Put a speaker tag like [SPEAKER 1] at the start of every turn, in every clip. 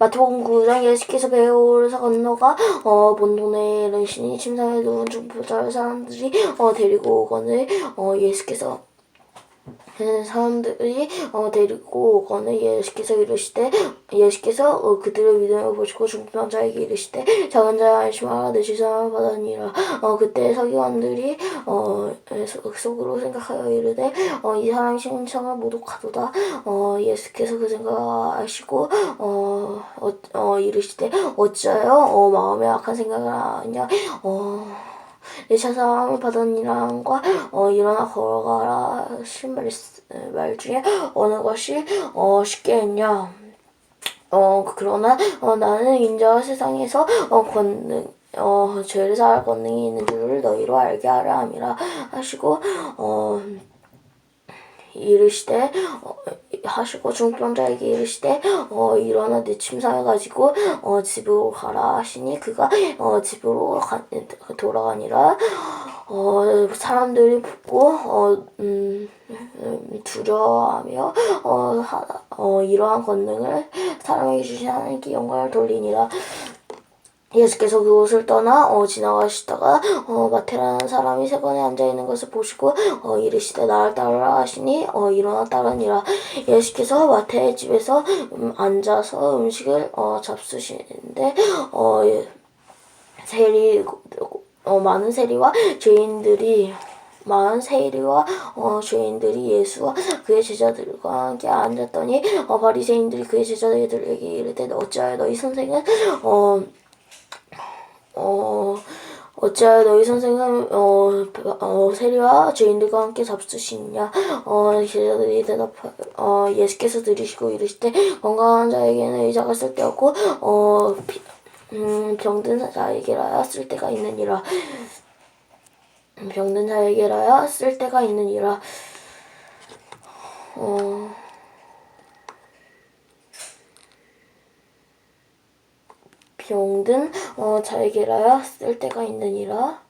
[SPEAKER 1] 마태복음 9장 예수께서 배우를 건너가 어 본돈에 이르시니 침상에 누운 중보자 사람들이 어 데리고 오거늘 어 예수께서 그 사람들이 어 데리고 오거늘 예수께서 이르시되 예수께서 어 그들의 믿음을 보시고 중병자에게 이르시되 작은 자야 안심하라 내 지상을 받으니라. 어 그때 서기관들이 어 속- 속으로 생각하여 이르되 어 이 사람이 신청을 모독하도다. 어 예수께서 그 생각하시고 어, 어, 어 이르시되 어찌하여 어 마음에 악한 생각을 하냐? 어 내 자상을 받으니라과 어 일어나 걸어가라. 신말 말 중에 어느 것이 어 쉽게 했냐. 어 그러나 어 나는 인자가 세상에서 어 권능 어 죄를 사할 권능이 있는 줄을 너희로 알게 하라 함이라 하시고 어 이르시되 어, 하시고 중병자에게 이르시되 어 일어나 내 침상을 가지고 어 집으로 가라 하시니 그가 어 집으로 가, 돌아가니라. 어 사람들이 보고 어 음 두려워하며 어, 하, 어 이러한 권능을 사람에게 주신 하나님께 영광을 돌리니라 예수께서 그곳을 떠나 어, 지나가시다가 어, 마테라는 사람이 세번에 앉아 있는 것을 보시고 어, 이르시되 나를 따르라 하시니 어, 일어나 따르니라. 예수께서 마테의 집에서 음, 앉아서 음식을 어, 잡수시는데 어, 예, 세리 어, 많은 세리와 죄인들이 많은 세리와 어, 죄인들이 예수와 그의 제자들과 함께 앉았더니 어, 바리새인들이 그의 제자들에게 이르되 어찌하여 너희 선생은 어, 어, 어찌하여 너희 선생은 어, 어, 세리와 죄인들과 함께 잡수시느냐? 어, 제자들이 대답 어, 예수께서 들으시고 이르시되 건강한 자에게는 의자가 쓸데없고 어, 비, 음, 병든 자에게라야 쓸데가 있느니라. 병든 자에게라야 쓸데가 있느니라. 어, 병든 어, 자에게라야 쓸 때가 있느니라.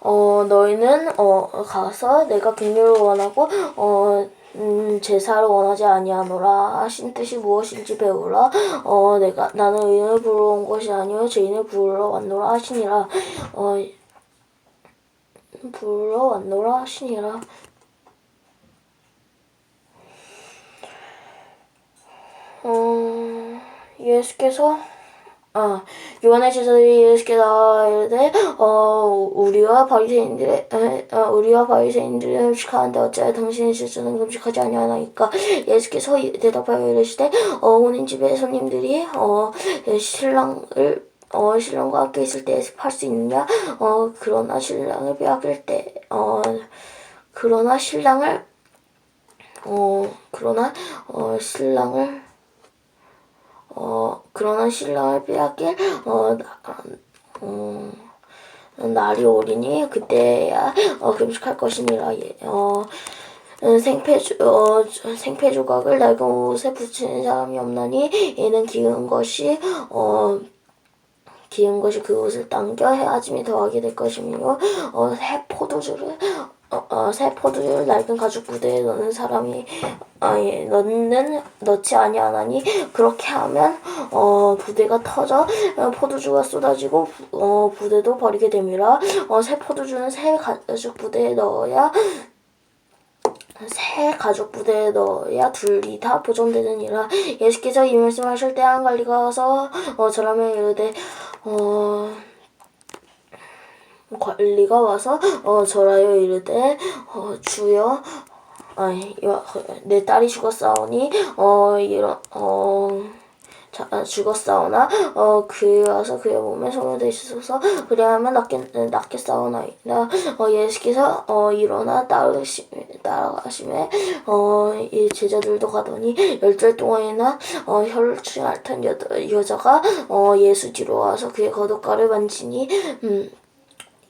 [SPEAKER 1] 어, 너희는 어, 가서 내가 긍휼을 원하고 어, 음, 제사를 원하지 아니하노라 하신 뜻이 무엇인지 배우라. 어, 내가 나는 의인을 부르러 온 것이 아니요 죄인을 부르러 왔노라 하시니라. 어, 부르러 왔노라 하시니라. 어, 예수께서 아 요한의 제자들이 예수께 나와 이르되 어 우리와 바리새인들의 에, 어, 우리와 바리새인들이 음식하는데 어찌하여 당신의 실수는 음식하지 아니하나이까? 예수께서 이- 대답하여 이르시되 어 혼인 집에 손님들이 어 신랑을 어 신랑과 함께 있을 때 팔 수 있느냐? 어 그러나 신랑을 빼앗길 때어 그러나 신랑을 어 그러나 어 신랑을 어, 그러나 신랑을 빼앗길, 어, 나, 어, 날이 오리니 그때야 어, 금식할 것이니라. 예, 어, 어, 생패 조, 어, 생패 조각을 낡은 옷에 붙이는 사람이 없나니 이는 기은 것이 어 기은 것이 그 옷을 당겨 헤아짐이 더하게 될 것이며 어, 새 포도주를 어, 어, 새 포도주를 낡은 가죽 부대에 넣는 사람이 아예 넣는 넣지 아니하나니 그렇게 하면 어 부대가 터져 어, 포도주가 쏟아지고 어 부대도 버리게 됨이라 어 새 포도주는 새 가죽 부대에 넣어야 새 가죽 부대에 넣어야 둘이 다 보존되느니라. 예수께서 이 말씀하실 때 한 관리가 와서 어 저라면 이르되 어 관리가 와서 어 절하여 이르되 어 주여 아니 내 딸이 죽었사오니 어 이런 어 자, 죽었사오나? 어 그에 와서 그의 몸에 손을 대시소서. 그리하면 낫게 낫겠사오나이다. 어 예수께서 어 일어나 따르심에 따라가심에 어이 제자들도 가더니 열절 동안이나 어 혈루증 앓던 여, 여자가 어 예수 뒤로 와서 그의 겉옷가를 만지니 음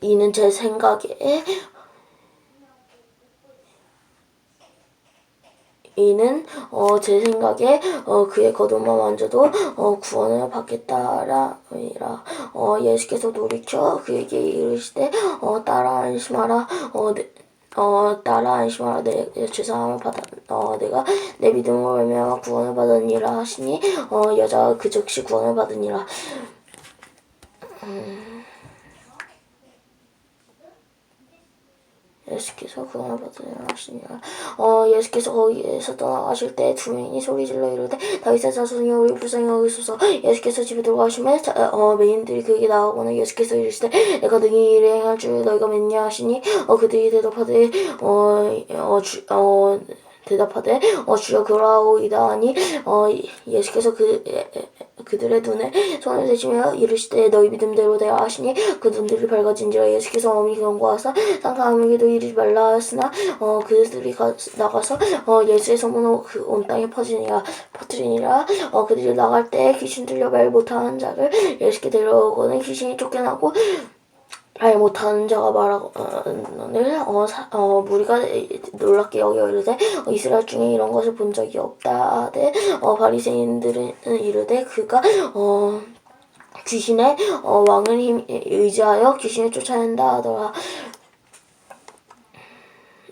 [SPEAKER 1] 이는 제 생각에 이는 어, 제 생각에 어, 그의 겉옷만 만져도 어, 구원을 받겠다라니라. 어, 예수께서 돌이켜 그에게 이르시되 어, 따라 안심하라 어, 내, 어 따라 안심하라. 내 죄사함을 받아 어 내가 내 믿음으로 말미암아 구원을 받으니라 하시니 어 여자가 그 즉시 구원을 받으니라 예수께서 구원을 받으니라 하시니라. 어 예수께서 거기에서 떠나가실 때두 명이 소리질러 이르되 다윗의 자손이 우리 불쌍히 여기소서. 예수께서 집에 들어가시면 자- 어 메인들이 그에게 나오거나 예수께서 이르시되 내가 능히 이를 행할 줄 너희가 믿냐 하시니 어 그들이 대답하되 어 어 주 어 대답하되 어 주여 그러하오이다 하니 어 예수께서 그 에- 에- 그들의 눈에 손을 대시며 이르시되 너희 믿음대로 되어 하시니 그 눈들이 밝아진지라 예수께서 어미 경고하사 상사함에게도 이르지 말라 하였으나 어 그들이 가, 나가서 어 예수의 소문을 그온 땅에 퍼지니라 퍼뜨리니라. 어 그들이 나갈 때 귀신 들려 말 못하는 자를 예수께 데려오고는 귀신이 쫓겨나고 말 못하는 자가 말하거늘 어, 사- 어 무리가 놀랍게 여겨 이르되 어, 이스라엘 중에 이런 것을 본 적이 없다 하되 어 바리새인들은 이르되 그가 어 귀신의 어, 왕을 힘, 의지하여 귀신을 쫓아낸다 하더라.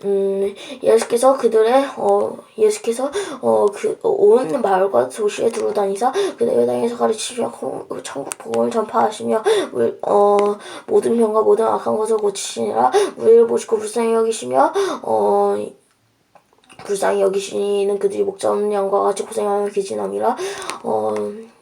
[SPEAKER 1] 음, 예수께서 그들의 어 예수께서 어 그온 마을과 도시에 두루다니사 그들의 땅에서 가르치시며 공- 천국 복음을 전파하시며 물- 어 모든 병과 모든 악한 것을 고치시니라 우리를 보시고 불쌍히 여기시며 어 불쌍히 여기시는 그들이 목자 없는 양과 같이 고생하며 기진함이라 어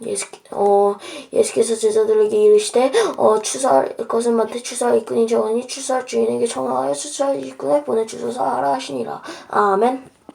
[SPEAKER 1] 예수 어 예수께서 제자들에게 이르시되 어 추수할 것은 마태 추수할 일꾼이 적으니 추수할 주인에게 청하여 추수할 일꾼을 보내 주소서 하라 하시니라 아멘.